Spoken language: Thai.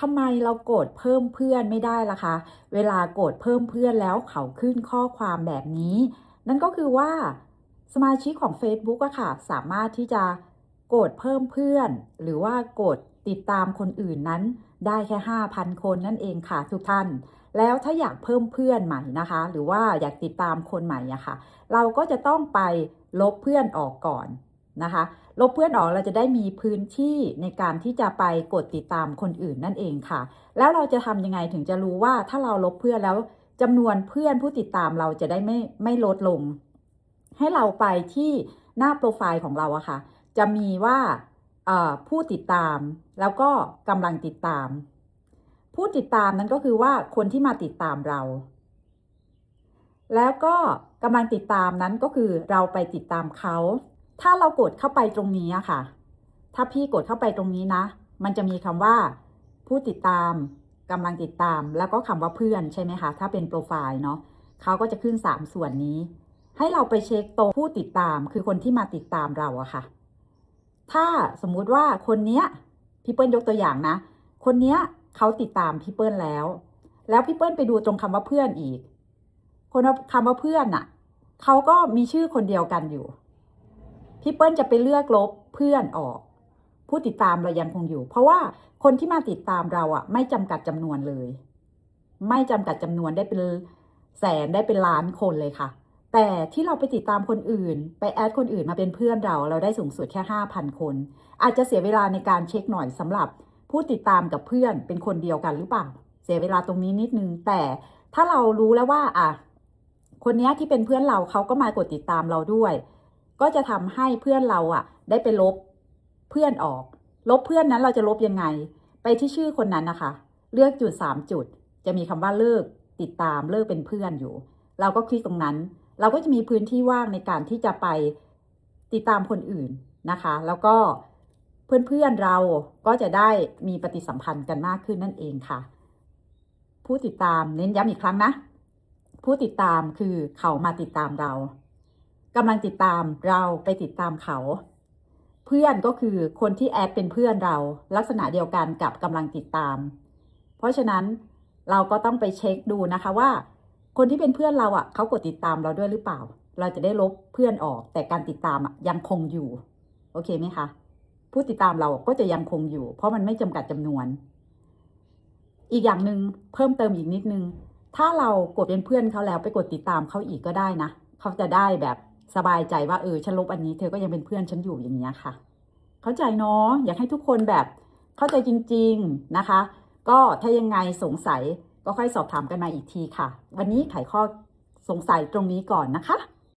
ทำไมเรากดเพิ่มเพื่อนไม่ได้ล่ะคะ เวลากดเพิ่มเพื่อนแล้วเขาขึ้นข้อความแบบนี้ นั่นก็คือว่าสมาชิกของ Facebook อะค่ะ สามารถที่จะกดเพิ่มเพื่อน หรือว่ากดติดตามคนอื่นนั้น ได้แค่ 5,000 คนนั่นเองค่ะทุกท่าน แล้วถ้าอยากเพิ่มเพื่อนใหม่นะคะ หรือว่าอยากติดตามคนใหม่อะค่ะ เราก็จะต้องไปลบเพื่อนออกก่อน นะคะ ลบเพื่อนออกเราจะได้มีพื้นที่ในการที่จะไปกดติดตามคนอื่นนั่นเองค่ะ แล้วเราจะทำยังไงถึงจะรู้ว่าถ้าเราลบเพื่อนแล้วจำนวนเพื่อนผู้ติดตามเราจะได้ไม่ไม่ลดลง ให้เราไปที่หน้าโปรไฟล์ของเราอะค่ะ จะมีว่าผู้ติดตามแล้วก็กำลังติดตาม ผู้ติดตามนั้นก็คือว่าคนที่มาติดตามเรา แล้วก็กำลังติดตามนั้นก็คือเราไปติดตามเขา ถ้าเรากดเข้าไปตรงนี้อะค่ะ ถ้าพี่กดเข้าไปตรงนี้นะ มันจะมีคำว่า ผู้ติดตามกำลังติดตาม แล้วก็คำว่าเพื่อนใช่ไหมคะ ถ้าเป็นโปรไฟล์เนาะเขาก็จะขึ้น 3 ส่วนนี้ ให้เราไปเช็คตผู้ติดตามคือคนที่มาติดตามเราอะค่ะ ถ้าสมมุติว่าคนเนี้ยพี่เปิ้ลยกตัวอย่างนะ คนเนี้ยเขาติดตามพี่เปิ้ลแล้ว แล้วพี่เปิ้ลไปดูตรงคำว่าเพื่อนอีก คนว่าคำว่าเพื่อนน่ะเขาก็มีชื่อคนเดียวกันอยู่ พี่เปิ้ลจะไปเลือกลบเพื่อนออก ผู้ติดตามเรายังคงอยู่ เพราะว่าคนที่มาติดตามเราอะ ไม่จำกัดจำนวนเลย ไม่จำกัดจำนวนได้เป็นแสนได้เป็นล้านคนเลยค่ะ แต่ที่เราไปติดตามคนอื่น ไปแอดคนอื่นมาเป็นเพื่อนเรา เราได้สูงสุดแค่5,000คน อาจจะเสียเวลาในการเช็คหน่อยสำหรับผู้ติดตามกับเพื่อนเป็นคนเดียวกันหรือเปล่า เสียเวลาตรงนี้นิดนึง แต่ถ้าเรารู้แล้วว่า อะ คนนี้ที่เป็นเพื่อนเราเขาก็มากดติดตามเราด้วย ก็จะทำให้เพื่อนเราอะได้ไปลบเพื่อนออก ลบเพื่อนนั้นเราจะลบยังไง ไปที่ชื่อคนนั้นนะคะ เลือกจุดสามจุด จะมีคำว่าเลิกติดตามเลิกเป็นเพื่อนอยู่ เราก็คลิกตรงนั้น เราก็จะมีพื้นที่ว่างในการที่จะไปติดตามคนอื่นนะคะ แล้วก็เพื่อนๆเราก็จะได้มีปฏิสัมพันธ์กันมากขึ้นนั่นเองค่ะ ผู้ติดตามเน้นย้ำอีกครั้งนะ ผู้ติดตามคือเขามาติดตามเรา กำลังติดตามเราไปติดตามเขา เพื่อนก็คือคนที่แอดเป็นเพื่อนเรา ลักษณะเดียวกันกับกำลังติดตาม เพราะฉะนั้นเราก็ต้องไปเช็คดูนะคะว่า คนที่เป็นเพื่อนเราอะเขากดติดตามเราด้วยหรือเปล่า เราจะได้ลบเพื่อนออก แต่การติดตามอะยังคงอยู่ โอเคไหมคะผู้ติดตามเราก็จะยังคงอยู่ เพราะมันไม่จำกัดจำนวน อีกอย่างหนึ่งเพิ่มเติมอีกนิดนึง ถ้าเรากดเป็นเพื่อนเขาแล้วไปกดติดตามเขาอีกก็ได้นะ เขาจะได้แบบ สบายใจว่าเออฉันลบอันนี้เธอก็ยังเป็นเพื่อนฉันอยู่อย่างเงี้ยค่ะ เข้าใจเนาะอยากให้ทุกคนแบบเข้าใจจริง ๆนะคะ ก็ถ้ายังไงสงสัยก็ค่อยสอบถามกันมาอีกทีค่ะ วันนี้ไขข้อสงสัยตรงนี้ก่อนนะคะ